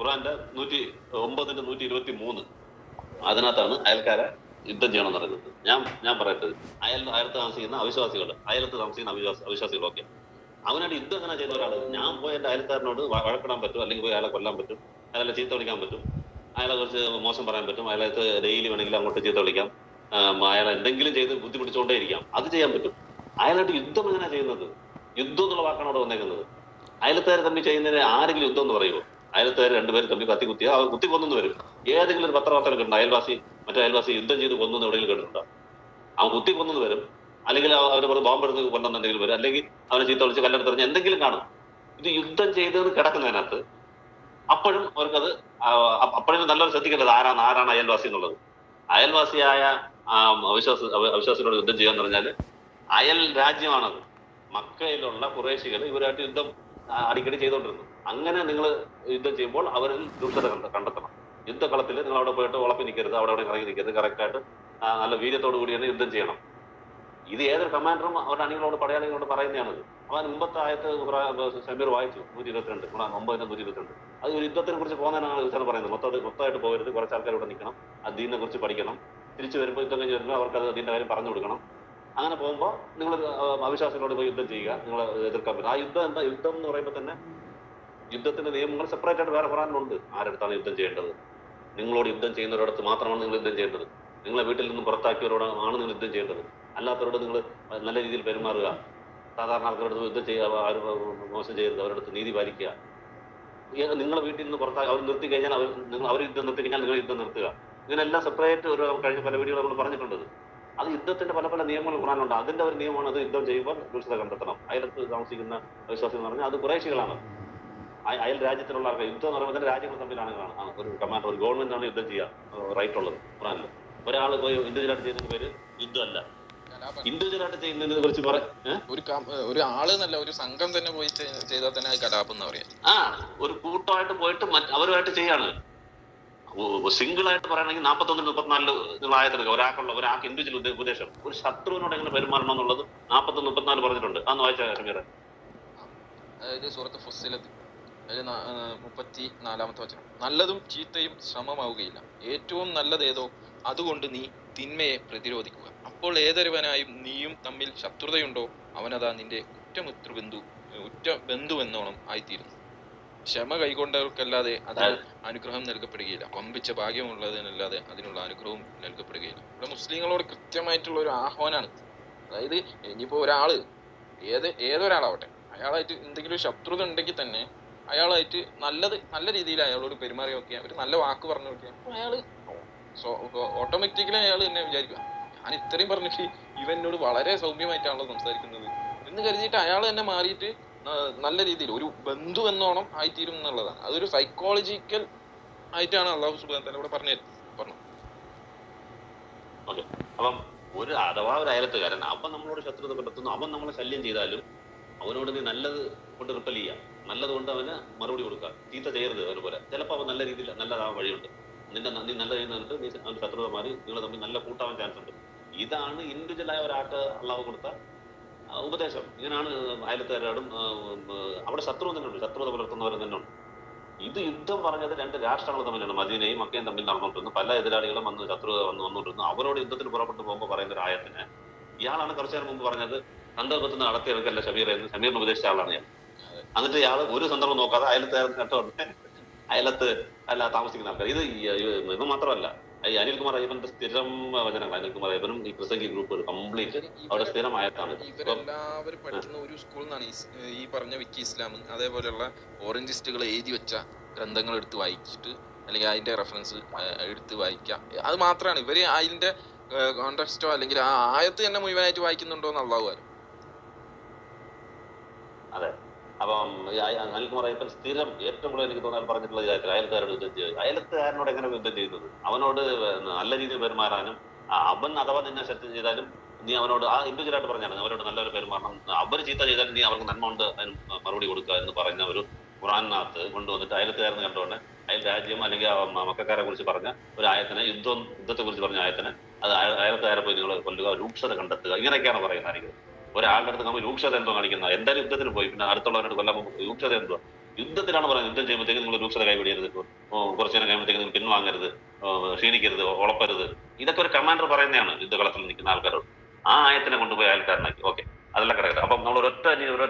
ഖുറാന്റെ നൂറ്റി ഒമ്പതിന്റെ നൂറ്റി ഇരുപത്തി മൂന്ന് അതിനകത്താണ് അയൽക്കാരെ യുദ്ധം ചെയ്യണം പറയുന്നത്. ഞാൻ ഞാൻ പറയട്ടെ അയൽ അയലത്ത് താമസിക്കുന്ന അവിശ്വാസികൾ അയലത്ത് താമസിക്കുന്ന അവിശ്വാസ അവിശ്വാസികളൊക്കെ. അവനായിട്ട് യുദ്ധം എങ്ങനെ ചെയ്യുന്ന ഒരാൾ ഞാൻ പോയി എന്റെ അയൽക്കാരനോട് വഴക്കിടാൻ പറ്റും അല്ലെങ്കിൽ പോയി അയാളെ കൊല്ലാൻ പറ്റും അയാളെ ചീത്ത വിളിക്കാൻ പറ്റും അയാളെ കുറിച്ച് മോശം പറയാൻ പറ്റും അയാളെ ഡെയിലി വേണമെങ്കിൽ അങ്ങോട്ട് ചീത്ത വിളിക്കാം അയാളെ എന്തെങ്കിലും ചെയ്ത് ബുദ്ധിമുട്ടിച്ചുകൊണ്ടേ ഇരിക്കാം അത് ചെയ്യാൻ പറ്റും. അയാളായിട്ട് യുദ്ധം എങ്ങനെ ചെയ്യുന്നത്? യുദ്ധം എന്നുള്ള വാക്കാണ് അവിടെ വന്നേക്കുന്നത്. അയൽക്കാരെ തമ്മിൽ ചെയ്യുന്നതിന് ആരെങ്കിലും യുദ്ധം എന്ന് പറയുമോ? അയലത്തുകാർ രണ്ടുപേരും തമ്മിൽ കത്തി കുത്തി ആ കുത്തി കൊന്നു വരും. ഏതെങ്കിലും ഒരു പത്രവാർത്തകൾ കണ്ടു അയൽവാസി മറ്റേ അയൽവാസി യുദ്ധം ചെയ്ത് കൊന്നു എവിടെയെങ്കിലും കേട്ടിട്ടുണ്ടോ? അവൻ കുത്തി കൊന്നു വരും. അല്ലെങ്കിൽ അവന് ബോംബ് എടുത്ത് കൊണ്ടെന്നുണ്ടെങ്കിലും വരും. അല്ലെങ്കിൽ അവനെ ചീത്ത വിളിച്ച് കല്ലെടുത്തെറിഞ്ഞ് എന്തെങ്കിലും കാണും. ഇത് യുദ്ധം ചെയ്തത് കിടക്കുന്നതിനകത്ത് അപ്പോഴും അവർക്കത് അപ്പോഴും നല്ലൊരു ശ്രദ്ധിക്കേണ്ടത് ആരാണ് ആരാണ് അയൽവാസി എന്നുള്ളത്. അയൽവാസിയായ അവിശ്വാസ അവ- അവിശ്വാസികളോട് യുദ്ധം ചെയ്യാന്ന് പറഞ്ഞാൽ അയൽ രാജ്യമാണത്. മക്കയിലുള്ള കുറേശികൾ ഇവരായിട്ട് യുദ്ധം അടിക്കടി ചെയ്തുകൊണ്ടിരുന്നു അങ്ങനെ നിങ്ങൾ യുദ്ധം ചെയ്യുമ്പോൾ അവരിൽ ദുഷ്ടത കണ്ട- കണ്ടെത്തണം. യുദ്ധക്കളത്തിൽ നിങ്ങൾ അവിടെ പോയിട്ട് ഉളപ്പി നിൽക്കരുത് അവിടെ അവിടെ ഇറങ്ങി നിൽക്കരുത് കറക്റ്റായിട്ട് നല്ല വീര്യത്തോടു കൂടി തന്നെ യുദ്ധം ചെയ്യണം. ഇത് ഏതൊരു കമാൻഡറും അവരുടെ അണികളോട് പടയാളികളോട് പറയുന്നതാണ് അവൻ മുമ്പത്തെ ആയത്ത് സമീർ വായിച്ചു നൂറ്റി ഇരുപത്തിരണ്ട് ഒമ്പതിന് നൂറ്റി ഇരുപത്തിരണ്ട് അത് ഒരു യുദ്ധത്തിനെ കുറിച്ച് പോകുന്നതിനാണ് ഇതാണ് പറയുന്നത്. മൊത്തം മൊത്തമായിട്ട് പോകരുത്. കുറച്ച് ആൾക്കാർ ഇവിടെ നിൽക്കണം. അദീനെ കുറിച്ച് പഠിക്കണം. തിരിച്ചു വരുമ്പോൾ യുദ്ധം കഴിഞ്ഞ് വരുമ്പോൾ അവർക്ക് അത് അതിന്റെ കാര്യം പറഞ്ഞു കൊടുക്കണം. അങ്ങനെ പോകുമ്പോൾ നിങ്ങൾ അവിശ്വാസികളോട് പോയി യുദ്ധം ചെയ്യുക നിങ്ങൾ എതിർക്കാൻ പറ്റും. ആ യുദ്ധം എന്താ? യുദ്ധം എന്ന് പറയുമ്പോൾ തന്നെ യുദ്ധത്തിന്റെ നിയമങ്ങൾ സെപ്പറേറ്റ് ആയിട്ട് വേറെ ഖുറാനിലുണ്ട്. ആരടുത്താണ് യുദ്ധം ചെയ്യേണ്ടത്? നിങ്ങളോട് യുദ്ധം ചെയ്യുന്നവരോടത്ത് മാത്രമാണ് നിങ്ങൾ യുദ്ധം ചെയ്യേണ്ടത്. നിങ്ങളെ വീട്ടിൽ നിന്നും ആണ് നിങ്ങൾ യുദ്ധം ചെയ്യേണ്ടത്. അല്ലാത്തവരോട് നിങ്ങൾ നല്ല രീതിയിൽ പെരുമാറുക. സാധാരണ ആൾക്കാരോട് യുദ്ധം ചെയ്യുക ആരും മോശം ചെയ്യരുത്. അവരുടെ അടുത്ത് നീതി പാലിക്കുക. നിങ്ങളെ വീട്ടിൽ നിന്ന് പുറത്താക്കി അവർ നിർത്തി കഴിഞ്ഞാൽ അവർ നിങ്ങൾ അവർ യുദ്ധം നിർത്തി കഴിഞ്ഞാൽ നിങ്ങൾ യുദ്ധം നിർത്തുക. ഇതിനെല്ലാം സെപ്പറേറ്റ് ഒരു കഴിഞ്ഞ പല വീടുകളും നമ്മൾ പറഞ്ഞിട്ടുണ്ട്. അത് യുദ്ധത്തിന്റെ പല പല നിയമങ്ങൾ ഖുറാനുണ്ട് അതിന്റെ ഒരു നിയമമാണ് അത് യുദ്ധം ചെയ്യുമ്പോൾ ദുഷ്ടത കണ്ടെത്തണം. അയലത്ത് താമസിക്കുന്ന വിശ്വാസികൾ എന്ന് പറഞ്ഞാൽ അത് കുറേശികളാണ് അയ- അയൽ രാജ്യത്തിലുള്ള ആൾക്കാർ യുദ്ധം എന്ന് പറയുമ്പോൾ തന്നെ രാജ്യങ്ങൾ തമ്മിലാണ് കാണാം. ഒരു കമാൻഡർ ഒരു ഗവൺമെന്റ് ആണ് യുദ്ധം ചെയ്യുക. റൈറ്റ് ഉള്ളത് ഖുറാനിൽ ഒരാൾ ഇൻഡിവിജ്വലായിട്ട് ചെയ്യുന്നതിന് പേര് യുദ്ധമല്ല. ഇൻഡിവിജ്വലായിട്ട് ചെയ്യുന്നതിനെ കുറിച്ച് പറ ഒരു ഒരു ആൾ എന്നല്ല ഒരു സംഘം തന്നെ പോയി ചെയ്താൽ തന്നെ കലാപം എന്ന് പറയാം. ആ ഒരു കൂട്ടമായിട്ട് പോയിട്ട് അവരുമായിട്ട് ചെയ്യാണ്. സിംഗിൾ ആയിട്ട് പറയുകയാണെങ്കിൽ നാൽപ്പത്തൊന്നിൽ മുപ്പത്തിനാലിൽ നിങ്ങൾ ആയതെടുക്കുക ഒരാൾക്കുള്ള ഒരാൾക്ക് ഇൻഡിവിജ്വൽ ഉപദേശം ഒരു ശത്രുവിനോട് എങ്ങനെ പെരുമാറണം എന്നുള്ളത് നാൽപ്പത്തൊന്ന് മുപ്പത്തിനാല് പറഞ്ഞിട്ടുണ്ട്. അന്ന് വായിച്ച ഷമീർ അതായത് സുഹൃത്ത് ഫുസിലത്ത് മുപ്പത്തി നാലാമത്തെ വചനം. നല്ലതും ചീത്തയും ശ്രമമാവുകയില്ല ഏറ്റവും നല്ലതേതോ അതുകൊണ്ട് നീ തിന്മയെ പ്രതിരോധിക്കുക. അപ്പോൾ ഏതൊരുവനായും നീയും തമ്മിൽ ശത്രുതയുണ്ടോ? അവനതാ നിന്റെ ഉറ്റമുത്ര ബന്ധു ഉറ്റ ബന്ധു എന്നോണം ആയിത്തീരുന്നു. ക്ഷമ കൈകൊണ്ടവർക്കല്ലാതെ അതിന് അനുഗ്രഹം നൽകപ്പെടുകയില്ല. പമ്പിച്ച ഭാഗ്യമുള്ളതിനല്ലാതെ അതിനുള്ള അനുഗ്രഹവും നൽകപ്പെടുകയില്ല. ഇവിടെ മുസ്ലിങ്ങളോട് കൃത്യമായിട്ടുള്ള ഒരു ആഹ്വാനാണ്. അതായത് ഇനിയിപ്പോ ഒരാൾ ഏത് ഏതൊരാളാവട്ടെ അയാളായിട്ട് എന്തെങ്കിലും ശത്രുത ഉണ്ടെങ്കിൽ തന്നെ അയാളായിട്ട് നല്ലത് നല്ല രീതിയിൽ അയാളോട് പെരുമാറി നോക്കിയ ഒരു നല്ല വാക്ക് പറഞ്ഞു നോക്കിയ അയാൾ ഓട്ടോമാറ്റിക്കലി അയാൾ തന്നെ വിചാരിക്കുക ഞാൻ ഇത്രയും പറഞ്ഞിട്ട് ഇവനോട് വളരെ സൗമ്യമായിട്ടാണല്ലോ സംസാരിക്കുന്നത്. എന്ന് കരുതിയിട്ട് അയാൾ തന്നെ മാറിയിട്ട് നല്ല രീതിയിൽ ഒരു ബന്ധു എന്നോണം ആയിത്തീരും എന്നുള്ളതാണ്. അതൊരു സൈക്കോളജിക്കൽ ആയിട്ടാണ് അള്ളാഹു സുബാൻ തന്നെ ഇവിടെ പറഞ്ഞു? പറഞ്ഞു അപ്പം ഒരു അഥവാ ഒരു അയലത്തുകാരൻ അവൻ നമ്മളോട് ശത്രുത കണ്ടെത്തുന്നു അവൻ നമ്മളെ ശല്യം ചെയ്താലും അവനോട് നീ നല്ലത് കൊണ്ട് റിപ്പൽ ചെയ്യാം. നല്ലത് കൊണ്ട് അവന് മറുപടി കൊടുക്കുക തീത്ത ചെയ്യരുത് അതുപോലെ. ചിലപ്പോൾ അവൻ നല്ല രീതിയിൽ നല്ലതാവാൻ വഴിയുണ്ട്. നിന്റെ ന- നല്ല ചെയ്യുന്നുണ്ട് നീ അവൻ ശത്രുത മാറി നിങ്ങൾ തമ്മിൽ നല്ല കൂട്ടാവാൻ ചാൻസ് ഉണ്ട്. ഇതാണ് ഇൻഡിവിജ്വലായ ഒരാൾക്ക് അള്ളാഹ് കൊടുത്ത ഉപദേശം. ഇങ്ങനെയാണ് അയലത്തുകാരോടും അവിടെ ശത്രു തന്നെയുണ്ട് ശത്രുത പുലർത്തുന്നവരും തന്നെയുണ്ട് ഇത് യുദ്ധം പറഞ്ഞത് രണ്ട് രാഷ്ട്രങ്ങൾ തമ്മിലാണ്. മദീനയും മക്കയും തമ്മിൽ നടന്നുകൊണ്ടിരുന്നു. പല എതിരാളികളും വന്ന് ശത്രുത വന്ന് വന്നുകൊണ്ടിരുന്നു. അവരോട് യുദ്ധത്തിൽ പുറപ്പെട്ടു പോകുമ്പോൾ പറയുന്ന ഒരു ആയത്തിന്. ഇയാളാണ് കുറച്ചു നേരം മുമ്പ് പറഞ്ഞത് സന്ദർഭത്തിൽ നടത്തിയെടുക്കല്ല ഷബീർ എന്ന്. ഷമീറിന് ഉപദേശിച്ച ആളാണ് ഞാൻ. എന്നിട്ട് ഇയാൾ ഒരു സന്ദർഭം നോക്കാതെ അയലത്ത് കേട്ടോണ്ട് അയലത്ത് അല്ല താമസിക്കുന്ന ആൾക്കാർ. ഇത് ഇത് മാത്രമല്ല. ഈ അനിൽകുമാർ അയ്യപ്പന്റെ സ്ഥിരം വചനങ്ങൾ. അനിൽകുമാർ അയ്യപ്പനും ഈ പ്രസംഗി ഗ്രൂപ്പ് കംപ്ലീറ്റ് അവിടെ സ്ഥിരമായതാണ് ഇവരെല്ലാവരും പഠിക്കുന്ന ഒരു സ്കൂളിൽ നിന്നാണ് ഈ പറഞ്ഞ വിക്കി ഇസ്ലാം. അതേപോലെയുള്ള ഓറഞ്ചിസ്റ്റുകൾ എഴുതി വെച്ച ഗ്രന്ഥങ്ങൾ എടുത്ത് വായിച്ചിട്ട് അല്ലെങ്കിൽ അതിന്റെ റെഫറൻസ് എടുത്ത് വായിക്കാം. അത് മാത്രമാണ് ഇവർ അതിന്റെ കോൺടെക്സ്റ്റോ അല്ലെങ്കിൽ ആ ആയത്ത് തന്നെ മുഴുവനായിട്ട് വായിക്കുന്നുണ്ടോ എന്ന് അള്ളാഹു അറിയും. അപ്പം അനിൽകുമാർ അയ്യപ്പൻ സ്ഥിരം ഏറ്റവും കൂടുതൽ എനിക്ക് തോന്നാൻ പറഞ്ഞിട്ടുള്ള കാര്യത്തിൽ അയൽക്കാരോട് യുദ്ധം ചെയ്യുക അയൽക്കാരനോട് എങ്ങനെ യുദ്ധം ചെയ്യുന്നത് അവനോട് നല്ല രീതിയിൽ പെരുമാറാനും അവൻ അഥവാ നിന്നെ ശക്തി ചെയ്താലും നീ അവനോട് ആ ഇൻഡിവിജ്വലായിട്ട് പറഞ്ഞാണ് അവരോട് നല്ലൊരു പെരുമാറണം. അവർ ചീത്ത ചെയ്താലും നീ അവർക്ക് നന്മ ഉണ്ട് അതിന് മറുപടി കൊടുക്കുക എന്ന് പറയുന്ന ഒരു ഖുറാനകത്ത് കൊണ്ടുവന്നിട്ട് അയലത്തുകാരെന്ന് കണ്ടുകൊണ്ട് അയൽ രാജ്യം അല്ലെങ്കിൽ മക്കാരെ കുറിച്ച് പറഞ്ഞ ഒരു ആയത്തിനെ യുദ്ധം യുദ്ധത്തെ കുറിച്ച് പറഞ്ഞ ആയത്തിനെ അത് അയൽക്കാരെ പോയി നിങ്ങൾ കൊല്ലുക രൂക്ഷത കണ്ടെത്തുക ഇങ്ങനെയൊക്കെയാണ് പറയുന്നത് ആരെങ്കിലും. ഒരാളുടെ അടുത്ത് നമ്മൾ രൂക്ഷത എന്തോ കാണിക്കുന്ന. എന്തായാലും യുദ്ധത്തിന് പോയി. പിന്നെ അടുത്തുള്ളവരോട് പോകുമ്പോൾ രൂക്ഷത എന്തോ? യുദ്ധത്തിലാണ് പറയുന്നത്. യുദ്ധം ചെയ്യുമ്പോഴത്തേക്ക് നിങ്ങൾ രൂക്ഷത കൈവിടരുത് ഓ, കുറച്ച് നേരം കഴിയുമ്പോഴത്തേക്ക് നിങ്ങൾ പിൻവാങ്ങരുത്. ക്ഷീണിക്കരുത്. ഉളപ്പരുത് ഇതൊക്കെ ഒരു കമാൻഡർ പറയുന്നതാണ് യുദ്ധകളത്തിൽ നിൽക്കുന്ന ആൾക്കാരോട്. ആ ആയത്തിനെ കൊണ്ടുപോയി അയൽക്കാരനാക്കി. ഓക്കെ അതെല്ലാം കറക്റ്റ് അപ്പം നമ്മൾ ഒരൊറ്റ